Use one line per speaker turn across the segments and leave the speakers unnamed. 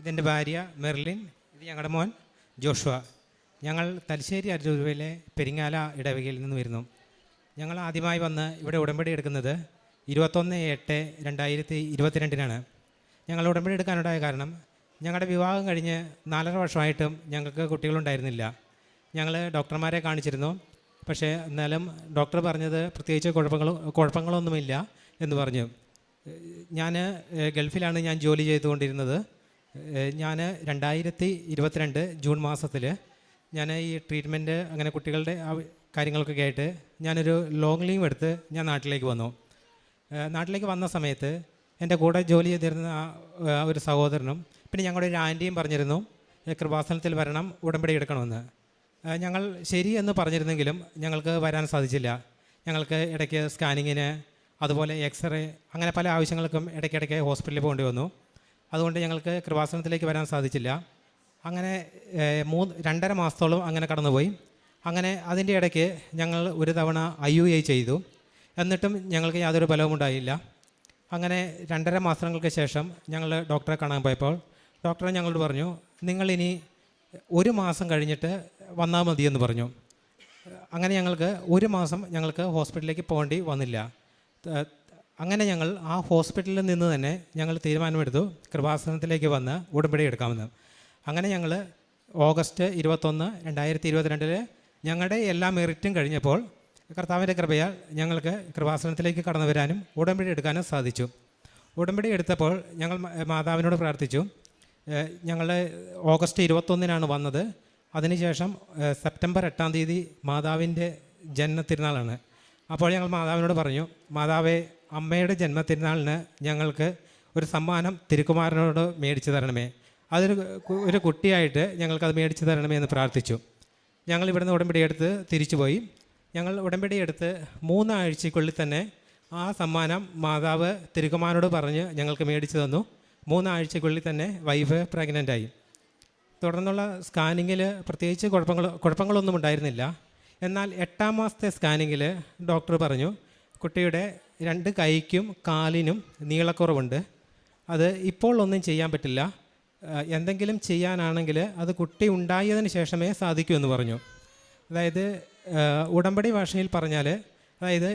ഇതെന്റെ ഭാര്യ മെർലിൻ ഇത് ഞങ്ങളുടെ മോൻ ജോഷുവ. ഞങ്ങൾ തലശ്ശേരി അരൂരിലെ പെരിങ്ങാല ഇടവകയിൽ നിന്ന് വരുന്നു. ഞങ്ങൾ ആദ്യമായി വന്ന് ഇവിടെ ഉടമ്പടി എടുക്കുന്നത് ഇരുപത്തൊന്ന് എട്ട് രണ്ടായിരത്തി ഇരുപത്തിരണ്ടിനാണ്. ഞങ്ങൾ ഉടമ്പടി എടുക്കാനുണ്ടായ കാരണം ഞങ്ങളുടെ വിവാഹം കഴിഞ്ഞ് നാലര വർഷമായിട്ടും ഞങ്ങൾക്ക് കുട്ടികളുണ്ടായിരുന്നില്ല. ഞങ്ങൾ ഡോക്ടർമാരെ കാണിച്ചിരുന്നു. പക്ഷേ എന്നാലും ഡോക്ടർ പറഞ്ഞത് പ്രത്യേകിച്ച് കുഴപ്പങ്ങളോ കുഴപ്പങ്ങളൊന്നുമില്ല എന്ന് പറഞ്ഞു. ഞാൻ ഗൾഫിലാണ് ഞാൻ ജോലി ചെയ്തുകൊണ്ടിരുന്നത്. ഞാൻ രണ്ടായിരത്തി ഇരുപത്തിരണ്ട് ജൂൺ മാസത്തിൽ ഞാൻ ഈ ട്രീറ്റ്മെന്റ് അങ്ങനെ കുട്ടികളുടെ ആ കാര്യങ്ങളൊക്കെ ആയിട്ട് ഞാനൊരു ലോങ് ലീവ് എടുത്ത് ഞാൻ നാട്ടിലേക്ക് വന്നു. നാട്ടിലേക്ക് വന്ന സമയത്ത് എന്റെ കൂടെ ജോലി ചെയ്തിരുന്ന ഒരു സഹോദരനും പിന്നെ ഞങ്ങളുടെ ഒരു ആന്റിയും പറഞ്ഞിരുന്നു "ഏഹ് കൃപാസനത്തിൽ വരണം ഉടമ്പടി എടുക്കണമെന്ന്. ഞങ്ങൾ ശരി എന്ന് പറഞ്ഞിരുന്നെങ്കിലും ഞങ്ങൾക്ക് വരാൻ സാധിച്ചില്ല. ഞങ്ങൾക്ക് ഇടയ്ക്ക് സ്കാനിങ്ങിന് അതുപോലെ എക്സ്റേ അങ്ങനെ പല ആവശ്യങ്ങൾക്കും ഇടയ്ക്കിടയ്ക്ക് ഹോസ്പിറ്റലിൽ പോകേണ്ടി വന്നു. അതുകൊണ്ട് ഞങ്ങൾക്ക് കൃപാസനത്തിലേക്ക് വരാൻ സാധിച്ചില്ല. അങ്ങനെ മൂന്ന് രണ്ടര മാസത്തോളം അങ്ങനെ കടന്നുപോയി. അങ്ങനെ അതിന്റെ ഇടയ്ക്ക് ഞങ്ങൾ ഒരു തവണ ഐ യു ഐ ചെയ്തു. എന്നിട്ടും ഞങ്ങൾക്ക് യാതൊരു ഫലവും ഉണ്ടായില്ല. അങ്ങനെ രണ്ടര മാസങ്ങൾക്ക് ശേഷം ഞങ്ങൾ ഡോക്ടറെ കാണാൻ പോയപ്പോൾ ഡോക്ടർ ഞങ്ങളോട് പറഞ്ഞു നിങ്ങളിനി ഒരു മാസം കഴിഞ്ഞിട്ട് വന്നാൽ മതിയെന്ന് പറഞ്ഞു. അങ്ങനെ ഞങ്ങൾക്ക് ഒരു മാസം ഞങ്ങൾക്ക് ഹോസ്പിറ്റലിലേക്ക് പോകേണ്ടി വന്നില്ല. അങ്ങനെ ഞങ്ങൾ ആ ഹോസ്പിറ്റലിൽ നിന്ന് തന്നെ ഞങ്ങൾ തീരുമാനമെടുത്തു. കൃപാസനത്തിലേക്ക് വന്ന് ഉടമ്പടി എടുക്കാമെന്ന്. അങ്ങനെ ഞങ്ങൾ ഓഗസ്റ്റ് ഇരുപത്തൊന്ന് രണ്ടായിരത്തി ഇരുപത്തിരണ്ടിൽ ഞങ്ങളുടെ എല്ലാ മെറിറ്റും കഴിഞ്ഞപ്പോൾ കർത്താവിന്റെ കൃപയാൽ ഞങ്ങൾക്ക് കൃപാസനത്തിലേക്ക് കടന്നു വരാനും ഉടമ്പടി എടുക്കാനും സാധിച്ചു. ഉടമ്പടി എടുത്തപ്പോൾ ഞങ്ങൾ മാതാവിനോട് പ്രാർത്ഥിച്ചു. ഞങ്ങൾ ഓഗസ്റ്റ് ഇരുപത്തൊന്നിനാണ് വന്നത്. അതിനുശേഷം സെപ്റ്റംബർ എട്ടാം തീയതി മാതാവിന്റെ ജനന തിരുനാളാണ് അപ്പോൾ ഞങ്ങൾ മാതാവിനോട് പറഞ്ഞു മാതാവേ അമ്മയുടെ ജന്മത്തിരുന്നാളിന് ഞങ്ങൾക്ക് ഒരു സമ്മാനം തിരുക്കുമാരനോട് മേടിച്ചു തരണമേ. അതൊരു ഒരു കുട്ടിയായിട്ട് ഞങ്ങൾക്കത് മേടിച്ചു തരണമേ എന്ന് പ്രാർത്ഥിച്ചു. ഞങ്ങൾ ഇവിടുന്ന് ഉടമ്പടി എടുത്ത് തിരിച്ചുപോയി. ഞങ്ങൾ ഉടമ്പടി എടുത്ത് മൂന്നാഴ്ചക്കുള്ളിൽ തന്നെ ആ സമ്മാനം മാതാവ് തിരുക്കുമാരനോട് പറഞ്ഞ് ഞങ്ങൾക്ക് മേടിച്ചു തന്നു. മൂന്നാഴ്ചക്കുള്ളിൽ തന്നെ വൈഫ് പ്രഗ്നന്റായി തുടർന്നുള്ള സ്കാനിങ്ങിൽ പ്രത്യേകിച്ച് കുഴപ്പങ്ങൾ കുഴപ്പങ്ങളൊന്നും ഉണ്ടായിരുന്നില്ല. എന്നാൽ എട്ടാം മാസത്തെ സ്കാനിങ്ങിൽ ഡോക്ടർ പറഞ്ഞു കുട്ടിയുടെ രണ്ട് കൈക്കും കാലിനും നീളക്കുറവുണ്ട്. അത് ഇപ്പോൾ ഒന്നും ചെയ്യാൻ പറ്റില്ല. എന്തെങ്കിലും ചെയ്യാനാണെങ്കിൽ അത് കുട്ടി ഉണ്ടായതിന് ശേഷമേ സാധിക്കൂ എന്ന് പറഞ്ഞു. അതായത് ഉടമ്പടി ഭാഷയിൽ പറഞ്ഞാൽ അതായത്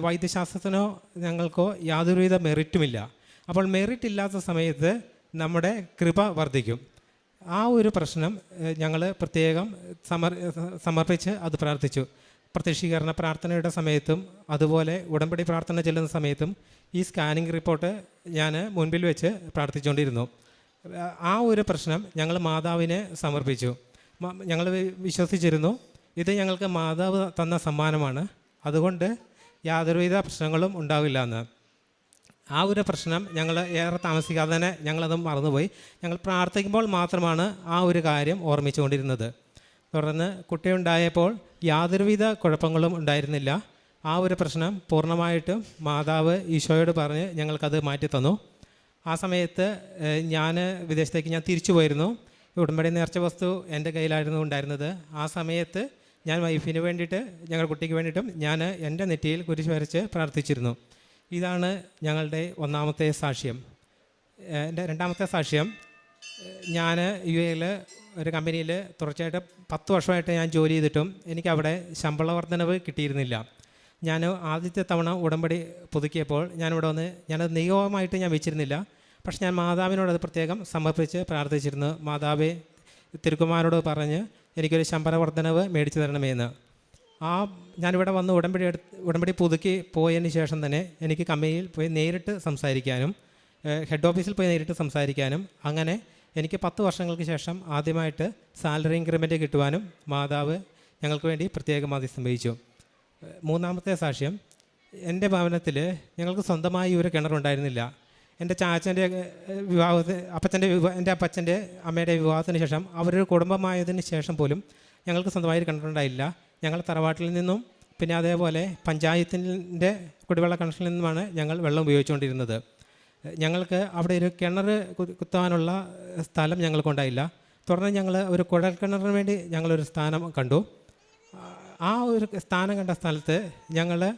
വൈദ്യശാസ്ത്രത്തിനോ ഞങ്ങൾക്കോ യാതൊരുവിധ മെറിറ്റുമില്ല. അപ്പോൾ മെറിറ്റ് ഇല്ലാത്ത സമയത്ത് നമ്മുടെ കൃപ വർദ്ധിക്കും. ആ ഒരു പ്രശ്നം ഞങ്ങൾ പ്രത്യേകം സമർ സമർപ്പിച്ച് അത് പ്രാർത്ഥിച്ചു. പ്രത്യക്ഷീകരണ പ്രാർത്ഥനയുടെ സമയത്തും അതുപോലെ ഉടമ്പടി പ്രാർത്ഥന ചെല്ലുന്ന സമയത്തും ഈ സ്കാനിങ് റിപ്പോർട്ട് ഞാൻ മുൻപിൽ വെച്ച് പ്രാർത്ഥിച്ചുകൊണ്ടിരുന്നു. ആ ഒരു പ്രശ്നം ഞങ്ങൾ മാതാവിനെ സമർപ്പിച്ചു. ഞങ്ങൾ വിശ്വസിച്ചിരുന്നു ഇത് ഞങ്ങൾക്ക് മാതാവ് തന്ന സമ്മാനമാണ് അതുകൊണ്ട് യാതൊരുവിധ പ്രശ്നങ്ങളും ഉണ്ടാവില്ല എന്ന്. ആ ഒരു പ്രശ്നം ഞങ്ങൾ ഏറെ താമസിക്കാതെ തന്നെ ഞങ്ങളത് മറന്നുപോയി. ഞങ്ങൾ പ്രാർത്ഥിക്കുമ്പോൾ മാത്രമാണ് ആ ഒരു കാര്യം ഓർമ്മിച്ചുകൊണ്ടിരുന്നത്. തുടർന്ന് കുട്ടിയുണ്ടായപ്പോൾ യാതൊരുവിധ കുഴപ്പങ്ങളും ഉണ്ടായിരുന്നില്ല. ആ ഒരു പ്രശ്നം പൂർണമായിട്ടും മാതാവ് ഈശോയോട് പറഞ്ഞ് ഞങ്ങൾക്കത് മാറ്റി തന്നു ആ സമയത്ത് ഞാൻ വിദേശത്തേക്ക് ഞാൻ തിരിച്ചു പോയിരുന്നു. ഉടമ്പടി നേർച്ച വസ്തു എന്റെ കയ്യിലായിരുന്നു ഉണ്ടായിരുന്നത്. ആ സമയത്ത് ഞാൻ വൈഫിന് വേണ്ടിയിട്ട് ഞങ്ങളുടെ കുട്ടിക്ക് വേണ്ടിയിട്ടും ഞാൻ എന്റെ നെറ്റിയിൽ കുരിശ് വരച്ച് പ്രാർത്ഥിച്ചിരുന്നു. ഇതാണ് ഞങ്ങളുടെ ഒന്നാമത്തെ സാക്ഷ്യം. എന്റെ രണ്ടാമത്തെ സാക്ഷ്യം ഞാൻ യു എയിൽ ഒരു കമ്പനിയിൽ തുടർച്ചയായിട്ട് പത്ത് വർഷമായിട്ട് ഞാൻ ജോലി ചെയ്തിട്ടും എനിക്ക് അവിടെ ശമ്പള വർധനവ് കിട്ടിയിരുന്നില്ല. ഞാൻ ആദ്യത്തെ തവണ ഉടമ്പടി പുതുക്കിയപ്പോൾ ഞാനിവിടെ വന്ന് ഞാനത് നിയമമായിട്ട് ഞാൻ വെച്ചിരുന്നില്ല. പക്ഷെ ഞാൻ മാതാവിനോട് അത് പ്രത്യേകം സമർപ്പിച്ച് പ്രാർത്ഥിച്ചിരുന്നു. മാതാവെ തിരുക്കുമാരോട് പറഞ്ഞ് എനിക്കൊരു ശമ്പള വർധനവ് മേടിച്ചു തരണമെന്ന് ആ ഞാനിവിടെ വന്ന് ഉടമ്പടി എടുത്ത് ഉടമ്പടി പുതുക്കി പോയതിന് ശേഷം തന്നെ എനിക്ക് കമ്പനിയിൽ പോയി നേരിട്ട് സംസാരിക്കാനും ഹെഡ് ഓഫീസിൽ പോയി നേരിട്ട് സംസാരിക്കാനും അങ്ങനെ എനിക്ക് പത്ത് വർഷങ്ങൾക്ക് ശേഷം ആദ്യമായിട്ട് സാലറി ഇൻക്രിമെന്റ് കിട്ടുവാനും മാതാവ് ഞങ്ങൾക്ക് വേണ്ടി പ്രത്യേകം സംഭവിച്ചു വഹിച്ചു. മൂന്നാമത്തെ സാക്ഷ്യം എന്റെ ഭവനത്തിൽ ഞങ്ങൾക്ക് സ്വന്തമായി ഒരു കിണറുണ്ടായിരുന്നില്ല എന്റെ ചാച്ചന്റെ വിവാഹത്തിന് അപ്പച്ചന്റെ വിവാഹ എന്റെ അപ്പച്ചന്റെ അമ്മയുടെ വിവാഹത്തിന് ശേഷം അവരൊരു കുടുംബമായതിന് ശേഷം പോലും ഞങ്ങൾക്ക് സ്വന്തമായി ഒരു കിണറുണ്ടായില്ല ഞങ്ങൾ തറവാട്ടിൽ നിന്നും പിന്നെ അതേപോലെ പഞ്ചായത്തിന്റെ കുടിവെള്ള കണക്ഷനിൽ നിന്നുമാണ് ഞങ്ങൾ വെള്ളം ഉപയോഗിച്ചുകൊണ്ടിരുന്നത്. ഞങ്ങൾക്ക് അവിടെ ഒരു കിണർ കുത്താനുള്ള സ്ഥലം ഞങ്ങൾക്കുണ്ടായില്ല തുടർന്ന് ഞങ്ങൾ ഒരു കുഴൽ കിണറിന് വേണ്ടി ഞങ്ങളൊരു സ്ഥാനം കണ്ടു. ആ ഒരു സ്ഥാനം കണ്ട സ്ഥലത്ത് ഞങ്ങൾ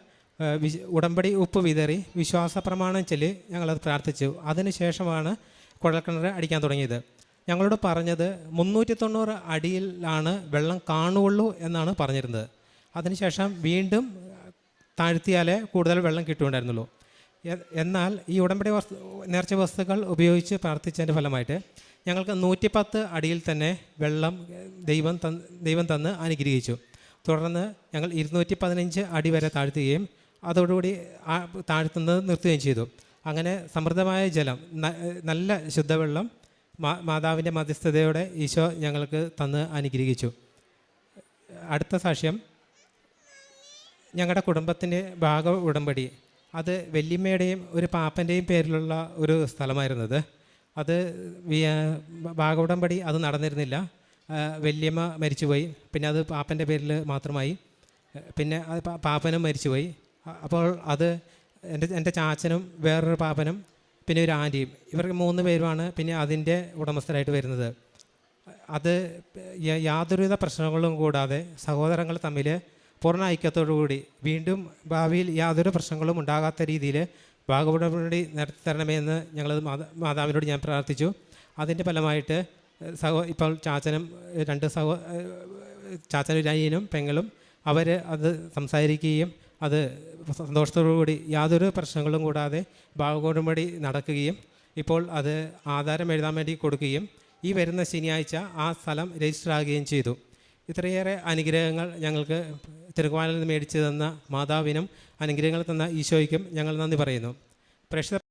വിശ് ഉടമ്പടി ഉപ്പ് വിതറി വിശ്വാസ പ്രമാണം ചൊല്ലി ഞങ്ങളത് പ്രാർത്ഥിച്ചു. അതിനുശേഷമാണ് കുഴൽക്കിണർ അടിക്കാൻ തുടങ്ങിയത്. ഞങ്ങളോട് പറഞ്ഞത് മുന്നൂറ്റി തൊണ്ണൂറ് അടിയിലാണ് വെള്ളം കാണുകയുള്ളൂ എന്നാണ് പറഞ്ഞിരുന്നത്. അതിനുശേഷം വീണ്ടും താഴ്ത്തിയാലേ കൂടുതൽ വെള്ളം കിട്ടുകയുണ്ടായിരുന്നുള്ളൂ. എ- എന്നാൽ ഈ ഉടമ്പടി വസ്തു നേർച്ച വസ്തുക്കൾ ഉപയോഗിച്ച് പ്രാർത്ഥിച്ചതിന്റെ ഫലമായിട്ട് ഞങ്ങൾക്ക് നൂറ്റിപ്പത്ത് അടിയിൽ തന്നെ വെള്ളം ദൈവം തന്ന് ദൈവം തന്ന് അനുഗ്രഹിച്ചു. തുടർന്ന് ഞങ്ങൾ ഇരുന്നൂറ്റി പതിനഞ്ച് അടി വരെ താഴ്ത്തുകയും അതോടുകൂടി താഴ്ത്തുന്നത് നിർത്തുകയും ചെയ്തു. അങ്ങനെ സമൃദ്ധമായ ജലം നല്ല ശുദ്ധവെള്ളം മാ മാതാവിന്റെ മധ്യസ്ഥതയോടെ ഈശോ ഞങ്ങൾക്ക് തന്ന് അനുഗ്രഹിച്ചു. അടുത്ത സാക്ഷ്യം ഞങ്ങളുടെ കുടുംബത്തിന്റെ ഭാഗ ഉടമ്പടി. അത് വല്യമ്മയുടെയും ഒരു പാപ്പന്റെയും പേരിലുള്ള ഒരു സ്ഥലമായിരുന്നത്. അത് ഭാഗവടംപടി ഭാഗ അത് നടന്നിരുന്നില്ല. വെല്ലിയമ്മ മരിച്ചുപോയി. പിന്നെ അത് പാപ്പന്റെ പേരിൽ മാത്രമായി. പിന്നെ അത് പാപ്പനും മരിച്ചുപോയി. അപ്പോൾ അത് എന്റെ എന്റെ ചാച്ചനും വേറൊരു പാപ്പനും പിന്നെ ഒരു ആന്റിയും. ഇവർക്ക് മൂന്ന് പേരുമാണ് പിന്നെ അതിന്റെ ഉടമസ്ഥരായിട്ട് വരുന്നത്. അത് യാതൊരുവിധ പ്രശ്നങ്ങളും കൂടാതെ സഹോദരങ്ങൾ തമ്മിൽ പൂർണ ഐക്യത്തോടുകൂടി വീണ്ടും ഭാവിയിൽ യാതൊരു പ്രശ്നങ്ങളും ഉണ്ടാകാത്ത രീതിയിൽ ഭാഗപടപടി നടത്തി തരണമെന്ന് ഞങ്ങൾ മാതാ മാതാവിനോട് ഞാൻ പ്രാർത്ഥിച്ചു. അതിന്റെ ഫലമായിട്ട് സഹോ ഇപ്പോൾ ചാച്ചനും രണ്ട് സഹോ ചാച്ചനും പെങ്ങളും അവർ അത് സംസാരിക്കുകയും അത് സന്തോഷത്തോടുകൂടി യാതൊരു പ്രശ്നങ്ങളും കൂടാതെ ഭാഗോടുമ്പടി നടക്കുകയും ഇപ്പോൾ അത് ആധാരം എഴുതാൻ വേണ്ടി കൊടുക്കുകയും ഈ വരുന്ന ശനിയാഴ്ച ആ സ്ഥലം രജിസ്റ്റർ ആകുകയും ചെയ്തു. ഇത്രയേറെ അനുഗ്രഹങ്ങൾ ഞങ്ങൾക്ക് തിരുക്കുവാനിൽ നിന്ന് മേടിച്ചു തന്ന മാതാവിനും അനുഗ്രഹങ്ങൾ തന്ന ഈശോയ്ക്കും ഞങ്ങൾ നന്ദി പറയുന്നു. പ്രേക്ഷിത